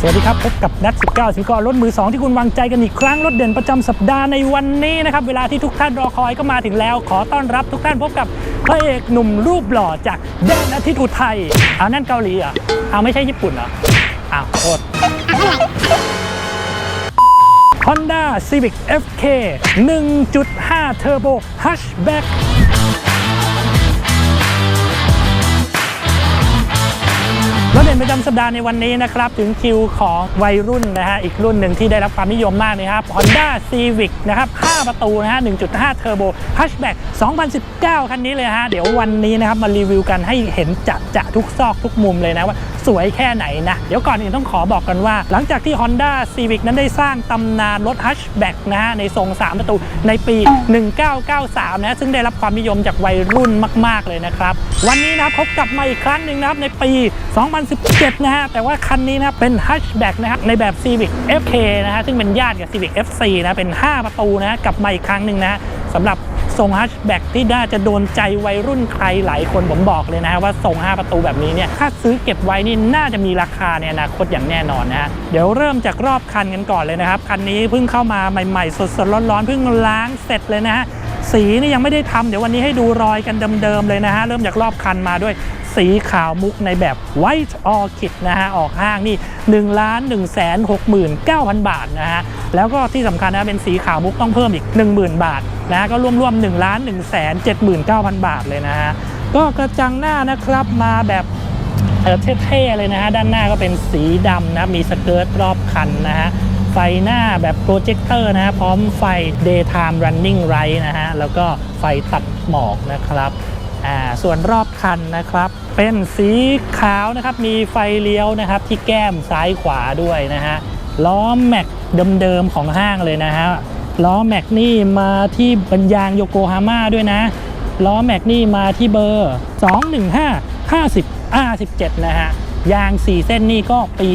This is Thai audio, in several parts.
สวัสดีครับ พบกับนัด 19สิงกรรถมือ 2 ที่คุณวางใจกันอีกครั้ง รถเด่นประจำสัปดาห์ในวันนี้นะครับ เวลาที่ทุกท่านรอคอยก็มาถึงแล้ว ขอต้อนรับทุกท่านพบกับพระเอกหนุ่มรูปหล่อจากแดนอาทิตย์อุทัยเอานั่นเกาหลีเหรอะเอาไม่ใช่ญี่ปุ่นเหรออ้าวโทษ Honda Civic FK 1.5 Turbo Hatchback รถเด่นประจำสัปดาห์ในวันนี้นะครับถึงคิวของวัยรุ่นนะฮะอีกรุ่นหนึ่งที่ได้รับความนิยมมากนะครับ Honda Civic นะครับ 5 ประตูนะฮะ 1.5 Turbo Hatchback 2019 คันนี้เลยฮะ เดี๋ยววันนี้นะครับมารีวิวกันให้เห็นจะจะทุกซอกทุกมุมเลยนะว่าสวยแค่ไหนนะ เดี๋ยวก่อนอื่นต้องขอบอกกันว่า หลังจากที่ Honda Civic นั้นได้สร้างตำนานรถ Hatchback นะฮะในทรง 3 ประตูในปี 1993 นะซึ่งได้รับความนิยมจากวัยรุ่นมาก ๆเลยนะครับวันนี้นะครับพบกลับมาอีกครั้งหนึ่งนะครับในปี2017 นะฮะ แต่ว่าคันนี้นะเป็น Hatchback นะครับในแบบ Civic FK นะฮะ ซึ่งเป็นญาติกับ Civic FC นะ เป็น 5 ประตูนะกลับมาอีกครั้งหนึ่งนะสำหรับทรง Hatchback ที่น่าจะโดนใจวัยรุ่นใครหลายคนผมบอกเลยนะฮะว่าทรง 5 ประตูแบบนี้เนี่ยถ้าซื้อเก็บไว้นี่น่าจะมีราคาในอนาคตอย่างแน่นอนนะฮะเดี๋ยวเริ่มจากรอบคันกันก่อนเลยนะครับคันนี้เพิ่งเข้ามาใหม่ๆสดๆร้อนๆเพิ่งล้างเสร็จเลยนะฮะ สีนี่ยังไม่ได้ทำเดี๋ยววันนี้ให้ดูรอยกันเดิมๆเลยนะฮะ เริ่มจากรอบคันมาด้วยสีขาวมุกในแบบ White Orchid นะฮะ ออกห้างนี่1ล้าน1แสน69,000 บาทนะฮะ แล้วก็ที่สำคัญนะเป็นสีขาวมุกต้องเพิ่มอีก 10,000 บาทนะฮะก็รวมๆ1ล้าน1แสน79,000 บาทเลยนะฮะ ก็กระจังหน้านะครับมาแบบเท่ๆเลยนะฮะ ด้านหน้าก็เป็นสีดำนะมีสเกิร์ตรอบคันนะฮะ ฟหน้าแบบโปรเจคเตอร์นะพร้อมไฟ daytime running light นะฮะ แล้วก็ไฟตัดหมอกนะครับอ่าส่วนรอบคันนะครับ เป็นสีขาวนะครับ มีไฟเลี้ยวนะครับ ที่แก้มซ้ายขวาด้วยนะฮะ ล้อแม็กเดิมๆของห้างเลยนะฮะ ล้อแม็กนี่มาที่บรรยางโยโกฮาม่าด้วยนะ ล้อแม็กนี่มาที่เบอร์ 215 50 R17 นะฮะยาง 4 เส้นนี่ก็ปี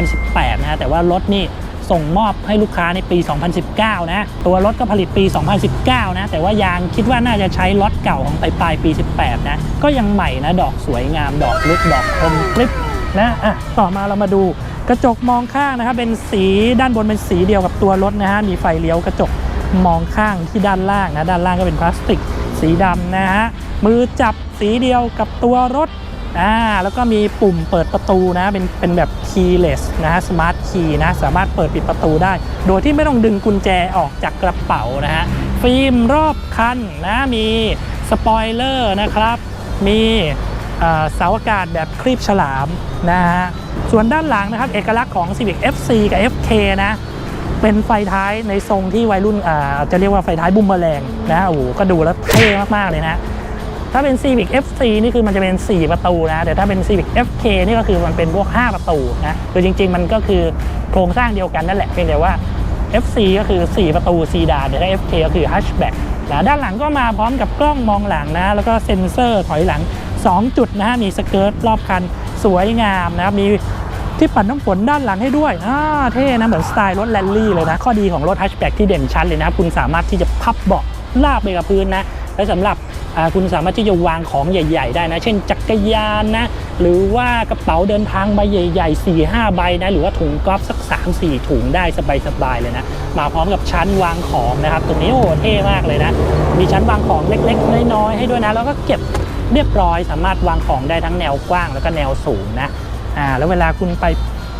2018 นะฮะ แต่ว่ารถนี่ ส่งมอบให้ลูกค้าในปี 2019 นะ ตัวรถก็ผลิตปี 2019 นะ แต่ว่ายางคิดว่าน่าจะใช้ล็อตเก่าของปลายปลายปี 18 นะ ก็ยังใหม่นะ ดอกสวยงาม ดอกลึก ดอกคมกริบนะอะต่อมาเรามาดูกระจกมองข้างนะครับ เป็นสีด้านบนเป็นสีเดียวกับตัวรถนะฮะ มีไฟเลี้ยวกระจกมองข้างที่ด้านล่างนะ ด้านล่างก็เป็นพลาสติกสีดำนะฮะ มือจับสีเดียวกับตัวรถ อ่าแล้วก็มีปุ่มเปิดประตูนะเป็นเป็นแบบ keyless นะฮะ smart key นะสามารถเปิดปิดประตูได้ โดยที่ไม่ต้องดึงกุญแจออกจากกระเป๋านะฮะฟิล์มรอบคันนะมีสปอยเลอร์นะครับ มีเสาอากาศแบบครีบฉลามนะฮะส่วนด้านหลังนะครับ เอกลักษณ์ของ Civic FC กับ FK นะเป็นไฟท้ายในทรงที่วัยรุ่นอาจะเรียกว่าไฟท้ายบุมเมอแรงนะโอ้โหก็ดูแล้วเท่มาก ๆ เลยนะ ถ้าเป็น Civic FC นี่คือมันจะเป็น 4 ประตูนะ แต่ถ้าเป็น Civic FK นี่ก็คือมันเป็นพวก 5 ประตูนะ คือจริง ๆ มันก็คือโครงสร้างเดียวกันนั่นแหละ เพียงแต่ว่า FC ก็คือ 4 ประตูซีดานแต่ถ้า FK ก็คือ hatchback นะด้านหลังก็มาพร้อมกับกล้องมองหลังนะ แล้วก็เซ็นเซอร์ถอยหลัง 2 จุดนะฮะ มีสเกิร์ตรอบคันสวยงามนะครับ มีที่ปัดน้ำฝนด้านหลังให้ด้วยอ่าเท่นะ เหมือนสไตล์รถแรลลี่เลยนะ ข้อดีของรถ hatchback ที่เด่นชัดเลยนะ คุณสามารถที่จะพับเบาะลาบไปกับพื้นนะ และสำหรับ คุณสามารถที่จะวางของใหญ่ ๆ ได้นะ เช่น จักรยานนะหรือว่ากระเป๋าเดินทางใบใหญ่ ๆ4 5ใบนะหรือว่าถุงกอล์ฟสัก 3 4 ถุงได้สบายๆเลยนะ มาพร้อมกับชั้นวางของนะครับ ตรงนี้โอ้โหเท่มากเลยนะ มีชั้นวางของเล็กๆ น้อยๆให้ด้วยนะ แล้วก็เก็บเรียบร้อยสามารถวางของได้ทั้งแนวกว้างแล้วก็แนวสูงนะอ่าแล้วเวลาคุณไป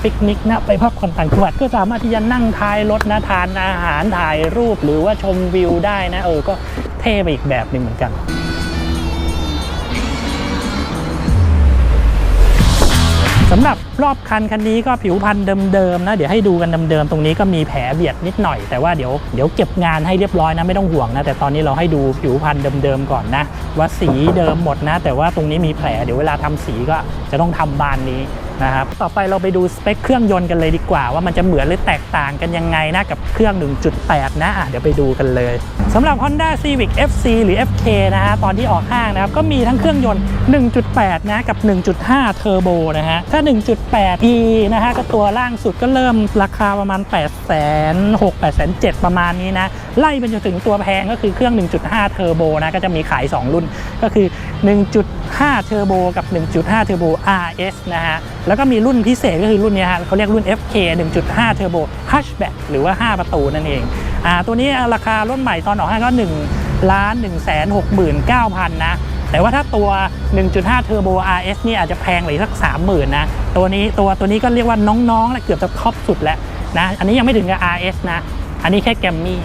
ปิกนิกนะไปพักผ่อนต่างจังหวัดก็สามารถที่จะนั่งท้ายรถนะทานอาหารถ่ายรูปหรือว่าชมวิวได้นะเออก็เท่ไปอีกแบบหนึ่งเหมือนกัน สำหรับรอบคันคันนี้ก็ผิวพันธุ์เดิมๆนะ เดี๋ยวให้ดูกันเดิมๆตรงนี้ก็มีแผลเบียดนิดหน่อยแต่ว่าเดี๋ยวเดี๋ยวเก็บงานให้เรียบร้อยนะไม่ต้องห่วงนะ แต่ตอนนี้เราให้ดูผิวพันธุ์เดิมๆก่อนนะ ว่าสีเดิมหมดนะ แต่ว่าตรงนี้มีแผลเดี๋ยวเวลาทำสีก็จะต้องทำบานนี้ นะครับต่อไปเราไปดูสเปคเครื่องยนต์กันเลยดีกว่า ว่ามันจะเหมือนหรือแตกต่างกันยังไงนะกับเครื่อง 1.8 นะอะเดี๋ยวไปดูกันเลยสำหรับ Honda Civic FC หรือ FK นะฮะตอนที่ออกห้างนะครับก็มีทั้งเครื่องยนต์ 1.8 นะกับ 1.5 เทอร์โบนะฮะถ้า 1.8 E นะฮะก็ตัวล่างสุดก็เริ่มราคาประมาณ 8 6 0 0 0 8 7 0 0ประมาณนี้นะไล่ไปจนถึงตัวแพงก็คือเครื่อง 1.5 เทอร์โบนะก็จะมีขาย 2 รุ่นก็คือ 1.5 เทอร์โบกับ 1.5 เทอร์โบ RS นะฮะ แล้วก็มีรุ่นพิเศษก็คือรุ่นนี้ฮะเขาเรียกรุ่น FK 1.5 เทอร์โบ Hatchback หรือว่า 5 ประตูนั่นเอง อ่า ตัวนี้ราคารถใหม่ตอนออกให้ก็1ล้าน1แสน69,000 นะ แต่ว่าถ้าตัว 1.5 Turbo RS นี่อาจจะแพงไปสัก 30,000 นะ ตัวนี้ตัวตัวนี้ก็เรียกว่าน้องๆ และเกือบจะท็อปสุดแล้วนะ อันนี้ยังไม่ถึงกับ RS นะ อันนี้แค่แกมมี่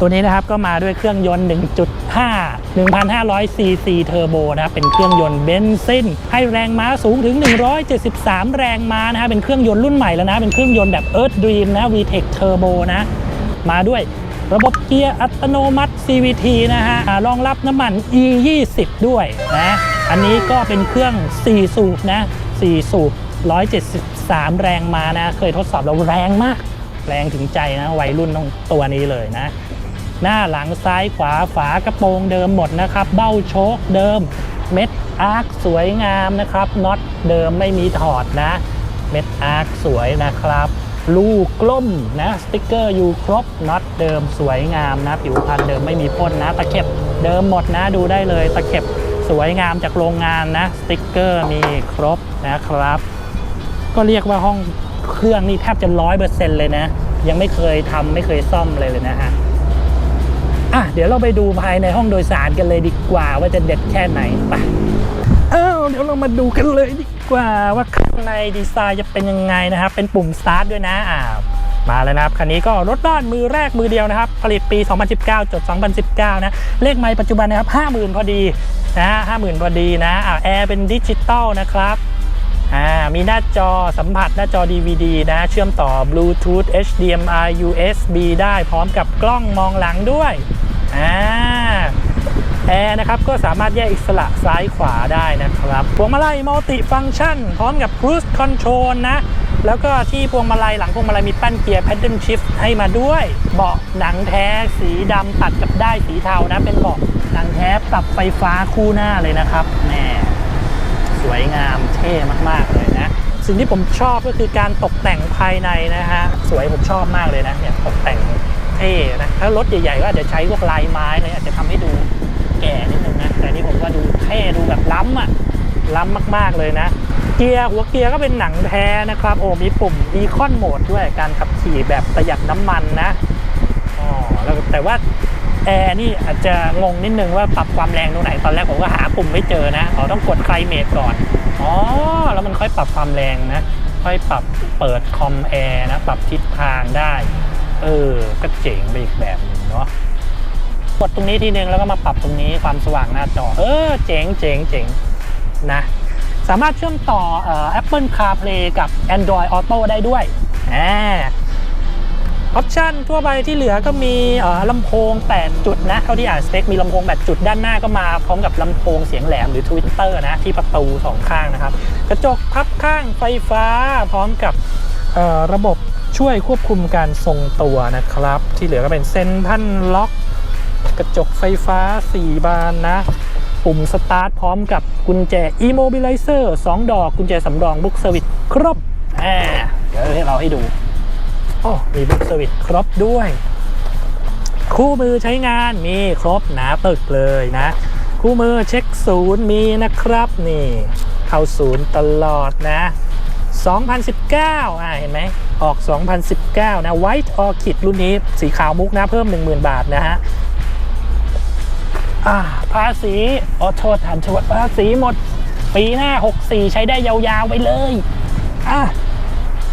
ตัวนี้นะครับก็มาด้วยเครื่องยนต์1.5 1,500 cc เทอร์โบนะครับเป็นเครื่องยนต์เบนซินให้แรงม้าสูงถึง 173 แรงม้านะฮะเป็นเครื่องยนต์รุ่นใหม่แล้วนะ เป็นเครื่องยนต์แบบ Earth Dream นะ VTEC Turbo นะ มาด้วยระบบเกียร์อัตโนมัติ CVT นะฮะรองรับน้ำมัน E20 ด้วยนะอันนี้ก็เป็นเครื่อง 4 สูบนะ 4 สูบ 173 แรงม้านะ เคยทดสอบแล้วแรงมาก แรงถึงใจนะ วัยรุ่นต้องตัวนี้เลยนะ หน้าหลังซ้ายขวาฝากระโปรงเดิมหมดนะครับ เบ้าโชคเดิม เม็ดอาร์คสวยงามนะครับน็อตเดิมไม่มีถอดนะ เม็ดอาร์คสวยนะครับ ลูกกล้มนะสติกเกอร์อยู่ครบน็อตเดิมสวยงามนะ ผิวพรรณเดิมไม่มีพ่นนะ ตะเข็บเดิมหมดนะดูได้เลยตะเข็บสวยงามจากโรงงานนะสติกเกอร์มีครบนะครับ ก็เรียกว่าห้องเครื่องนี่แทบจะร้อยเปอร์เซ็นต์เลยนะ ยังไม่เคยทำไม่เคยซ่อมเลยเลยนะฮะ อะเดี๋ยวเราไปดูภายในห้องโดยสารกันเลยดีกว่าว่าจะเด็ดแค่ไหนไปอ้าวเดี๋ยวเรามาดูกันเลยดีกว่าว่าข้างในดีไซน์จะเป็นยังไงนะครับ เป็นปุ่มสตาร์ทด้วยนะอ่ามาแล้วนะครับคันนี้ก็รถบ้านมือแรกมือเดียวนะครับ ผลิตปี 2019 จด 2019 นะ เลขไมล์ปัจจุบันนะครับ 50,000 พอดีนะ50,000 พอดีนะอ่าแอร์เป็นดิจิตอลนะครับ อ่ามีหน้าจอสัมผัสหน้าจอ DVD นะ เชื่อมต่อ Bluetooth HDMI USB ได้พร้อมกับกล้องมองหลังด้วยอ่าแอร์นะครับก็สามารถแยกอิสระซ้ายขวาได้นะครับพวงมาลัยมัลติฟัง c t ชัน พร้อมกับ Cruise Control นะ แล้วก็ที่พวงมาลัยหลังพวงมาลัยมีแป้นเกียร์ Paddle Shift ให้มาด้วย เบาะหนังแท้สีดำตัดกับได้สีเทานะ เป็นเบาะหนังแท้ปรับไฟฟ้าคู่หน้าเลยนะครับแหม วยงามเท่มากๆเลยนะ สิ่งที่ผมชอบก็คือการตกแต่งภายในนะฮะสวยผมชอบมากเลยนะเนี่ยตกแต่งเท่นะถ้ารถใหญ่ๆก็อาจจะใช้พวกลายไม้เลยอาจจะทำให้ดูแก่นิดนึงนะแต่นี่ผมว่าดูเท่ดูแบบล้ำอะล้ำมากๆเลยนะเกียร์หัวเกียร์ก็เป็นหนังแท้นะครับโอ้มีปุ่ม Econ Mode ด้วยการขับขี่แบบประหยัดน้ำมันนะอ๋อแล้วแต่ว่า แอร์นี่อาจจะงงนิดนึงว่าปรับความแรงตรงไหนตอนแรกผมก็หาปุ่มไม่เจอนะอ๋อต้องกดไคลเมทก่อนอ๋อแล้วมันค่อยปรับความแรงนะ ค่อยปรับเปิดคอมแอร์นะ ปรับทิศทางได้ เออ ก็เจ๋งไปอีกแบบหนึงเนาะกดตรงนี้ทีนึงแล้วก็มาปรับตรงนี้ความสว่างหน้าจอ เออ เจ๋งเจ๋งเจ๋งนะ สามารถเชื่อมต่อเอ่อ Apple CarPlay กับ Android Auto ได้ด้วยอ่า ออปชันทั่วไปที่เหลือก็มีลำโพง 8 จุดนะเท่าที่อ่านสเปคมีลำโพง 8 จุดด้านหน้าก็มาพร้อมกับลำโพงเสียงแหลมหรือ Twitter นะที่ประตูสองข้างนะครับ กระจกพับข้างไฟฟ้าพร้อมกับระบบช่วยควบคุมการทรงตัวนะครับ ที่เหลือก็เป็นเซนทันล็อก กระจกไฟฟ้า 4 บานนะปุ่มสตาร์ทพร้อมกับกุญแจ Immobilizer 2 ดอกกุญแจสำรองบุ๊กเซอร์วิสครบอ่าเดี๋ยวให้เราให้ดู อ้มีบุ๊กเซอร์วิสครบด้วย คู่มือใช้งานมีครบหนาปึกเลยนะ คู่มือเช็คศูนย์มีนะครับนี่เข้าศูนย์ตลอดนะ 2019 อ่าเห็นไหมออก 2019 นะ White Orchid รุ่นนี้สีขาวมุกนะ เพิ่ม 10,000 บาทนะฮะภาษีออโทษทันชวดภาษีหมด ปีหน้า 64 ใช้ได้ยาวๆไปเลย อะ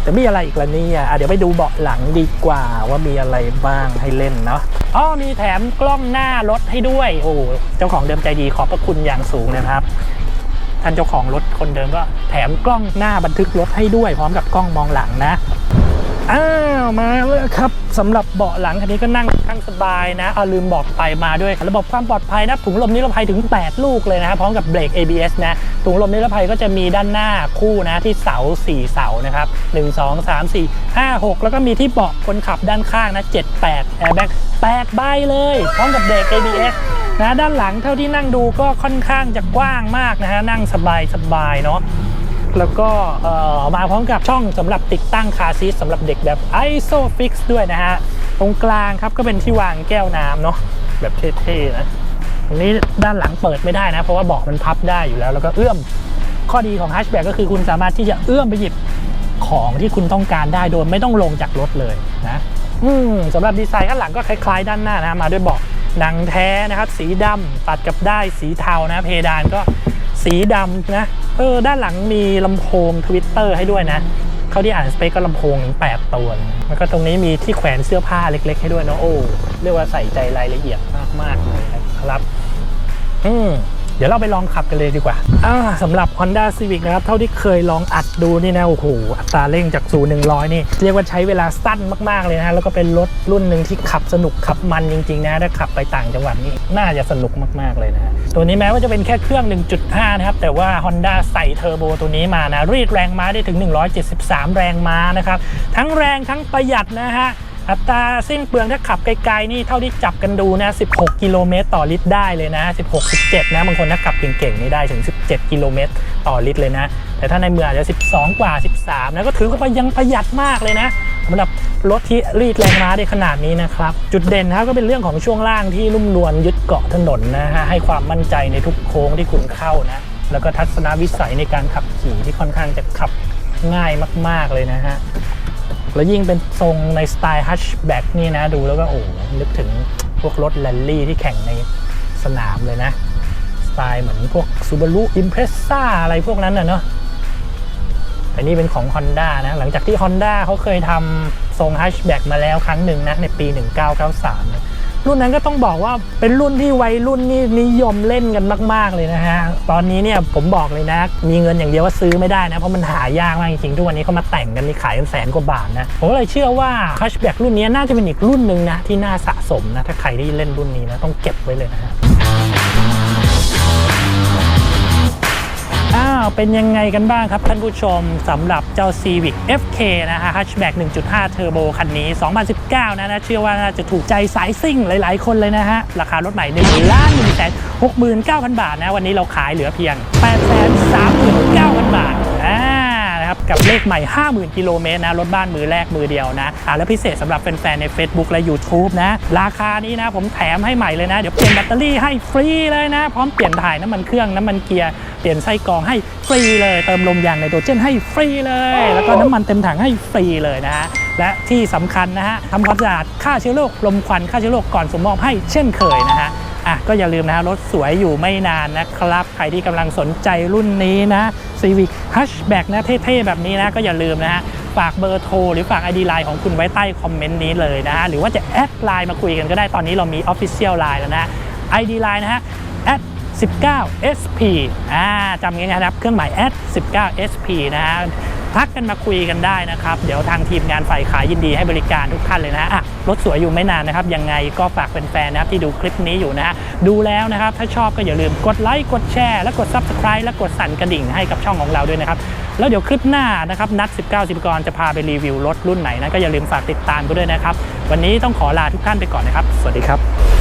แต่มีอะไรอีกล่ะเนี่ยอะเดี๋ยวไปดูเบาะหลังดีกว่าว่ามีอะไรบ้างให้เล่นเนาะอ๋อมีแถมกล้องหน้ารถให้ด้วย โอ้เจ้าของเดิมใจดีขอบพระคุณอย่างสูงนะครับท่านเจ้าของรถคนเดิมก็แถมกล้องหน้าบันทึกรถให้ด้วย พร้อมกับกล้องมองหลังนะ อ้าวมาแล้วครับสำหรับเบาะหลังคันนี้ก็นั่งข้างสบายนะเอาลืมบอกไปมาด้วย ระบบความปลอดภัยนะถุงลมนิรภัยถึง 8 ลูกเลยนะครับพร้อมกับเบรก ABS นะถุงลมนิรภัยก็จะมีด้านหน้าคู่นะที่เสา 4 เสานะครับ 1 2 3 4 5 6 แล้วก็มีที่เบาะคนขับด้านข้างนะ7 8 Airbag 8ใบเลย พร้อมกับเบรก ABS นะด้านหลังเท่าที่นั่งดูก็ค่อนข้างจะกว้างมากนะฮะนั่งสบายสบายเนาะ แล้วก็มาพร้อมกับช่องสำหรับติดตั้งคาซีทสำหรับเด็กแบบ ISOFIX ด้วยนะฮะ ตรงกลางครับก็เป็นที่วางแก้วน้ำเนาะแบบเท่ๆนะตรงนี้ด้านหลังเปิดไม่ได้นะ เพราะว่าเบาะมันพับได้อยู่แล้ว แล้วก็เอื้อมข้อดีของฮัชแบ็กก็คือคุณสามารถที่จะเอื้อมไปหยิบของที่คุณต้องการได้โดยไม่ต้องลงจากรถเลยนะอืมสำหรับดีไซน์ข้างหลังก็คล้ายๆ ด้านหน้านะมาด้วยเบาะหนังแท้นะครับ สีดำตัดกับได้สีเทานะเพดานก็ สีดำนะเออด้านหลังมีลำโพงทวิตเตอร์ให้ด้วยนะเขาที่อ่านสเปคก็ลำโพงถึง8ตัวแล้วก็ตรงนี้มีที่แขวนเสื้อผ้าเล็ก ๆ ให้ด้วยเนอะโอ้เรียกว่าใส่ใจรายละเอียดมากๆเลยนะครับ อืมเดี๋ยวเราไปลองขับกันเลยดีกว่าอ่าสำหรับ Honda Civic นะครับ เท่าที่เคยลองอัดดูนี่นะโอ้โห อัตราเร่งจาก0 100นี่ เรียกว่าใช้เวลาสั้นมาก ๆ เลยนะ แล้วก็เป็นรถรุ่นหนึ่งที่ขับสนุกขับมันจริง ๆ นะ ถ้าขับไปต่างจังหวัดนี่ น่าจะสนุกมาก ๆ เลยนะ ตัวนี้แม้ว่าจะเป็นแค่เครื่อง 1.5 นะครับ แต่ว่า Honda ใส่เทอร์โบตัวนี้มานะ รีดแรงม้าได้ถึง 173 แรงม้านะครับ ทั้งแรงทั้งประหยัดนะฮะอัตราสิ้นเปลืองถ้าขับไกลๆนี่เท่าที่จับกันดูนะ 16 กิโลเมตรต่อลิตรได้เลยนะ 16 17 นะ บางคนถ้าขับเก่งๆนี่ได้ถึง 17 กิโลเมตรต่อลิตรเลยนะ แต่ถ้าในเมืองอาจจะ 12 กว่า 13 นะ ก็ถือว่ายังประหยัดมากเลยนะ สำหรับรถที่รีดแรงม้าได้ขนาดนี้นะครับ จุดเด่นครับก็เป็นเรื่องของช่วงล่างที่นุ่มนวลยึดเกาะถนนนะฮะให้ความมั่นใจในทุกโค้งที่คุณเข้านะแล้วก็ทัศนวิสัยในการขับขี่ที่ค่อนข้างจะขับง่ายมาก ๆเลยนะฮะแล้วยิ่งเป็นทรงในสไตล์ฮัชแบ็กนี่นะดูแล้วก็โอ้นึกถึงพวกรถแรลลี่ที่แข่งในสนามเลยนะ สไตล์เหมือนพวก Subaru Impreza อะไรพวกนั้นนะเนาะ แต่นี่เป็นของ Honda นะหลังจากที่ Honda เขาเคยทำทรงฮัชแบ็กมาแล้วครั้งหนึ่งนะในปี 1993นะรุ่นนั้นก็ต้องบอกว่าเป็นรุ่นที่วัยรุ่นนี่นิยมเล่นกันมาก ๆ เลยนะฮะ ตอนนี้เนี่ยผมบอกเลยนะ มีเงินอย่างเดียวว่าซื้อไม่ได้นะ เพราะมันหายากมากจริงๆ ทุกวันนี้เขามาแต่งกันนี่ขายกันแสนกว่าบาทนะ ผมเลยเชื่อว่าฮัชแบ็กรุ่นนี้น่าจะเป็นอีกรุ่นหนึ่งนะ ที่น่าสะสมนะ ถ้าใครที่เล่นรุ่นนี้นะ ต้องเก็บไว้เลยนะฮะาวเป็นยังไงกันบ้างครับท่านผู้ชมสำหรับเจ้า Civic FK นะฮะ Hatchback 1.5เทอร์โบคันนี้ 2019 นะนะเชื่อว่าน่าจะถูกใจสายซิ่งหลายๆ คนเลยนะฮะ ราคารถใหม่1ล้าน1แสน69,000 บาทนะ วันนี้เราขายเหลือเพียง 8 3 0 0 0 กับเลขใหม่ 50,000 กิโลเมตรนะรถบ้านมือแรกมือเดียวนะอ่าแล้วพิเศษสำหรับแฟนๆใน Facebook และ YouTube นะ ราคานี้นะผมแถมให้ใหม่เลยนะ เดี๋ยวเปลี่ยนแบตเตอรี่ให้ฟรีเลยนะ พร้อมเปลี่ยนถ่ายน้ำมันเครื่องน้ำมันเกียร์เปลี่ยนไส้กรองให้ฟรีเลย เติมลมยางไนโตรเจนให้ฟรีเลย แล้วก็น้ำมันเต็มถังให้ฟรีเลยนะฮะและที่สำคัญนะฮะทำความสะอาดฆ่าเชื้อโรคลมควันฆ่าเชื้อโรคก่อนส่งมอบให้เช่นเคยนะฮะะก็อย่าลืมนะฮะรถสวยอยู่ไม่นานนะครับ ใครที่กำลังสนใจรุ่นนี้นะ Civic Hatchback นะเท่ๆ แบบนี้นะ ก็อย่าลืมนะฮะฝากเบอร์โทร หรือฝาก ID Line ของคุณไว้ใต้คอมเมนต์นี้เลยนะฮะหรือว่าจะแอดไลน์มาคุยกันก็ได้ตอนนี้เรามี Official Line แล้วนะ ID Line นะฮะ 19 SP อ่าจำง่ายๆนะครับ เครื่องหมาย19 SP นะฮะ ทักกันมาคุยกันได้นะครับ เดี๋ยวทางทีมงานฝ่ายขายยินดีให้บริการทุกท่านเลยนะอะรถสวยอยู่ไม่นานนะครับ ยังไงก็ฝากแฟนๆนะครับที่ดูคลิปนี้อยู่นะฮะดูแล้วนะครับ ถ้าชอบก็อย่าลืมกดไลค์กดแชร์และกด Subscribe และกดสั่นกระดิ่งให้กับช่องของเราด้วยนะครับ แล้วเดี๋ยวคลิปหน้านะครับนัด 19สิบกรจะพาไปรีวิวรถรุ่นไหนนะก็อย่าลืมฝากติดตามกันด้วยนะครับ วันนี้ต้องขอลาทุกท่านไปก่อนนะครับ สวัสดีครับ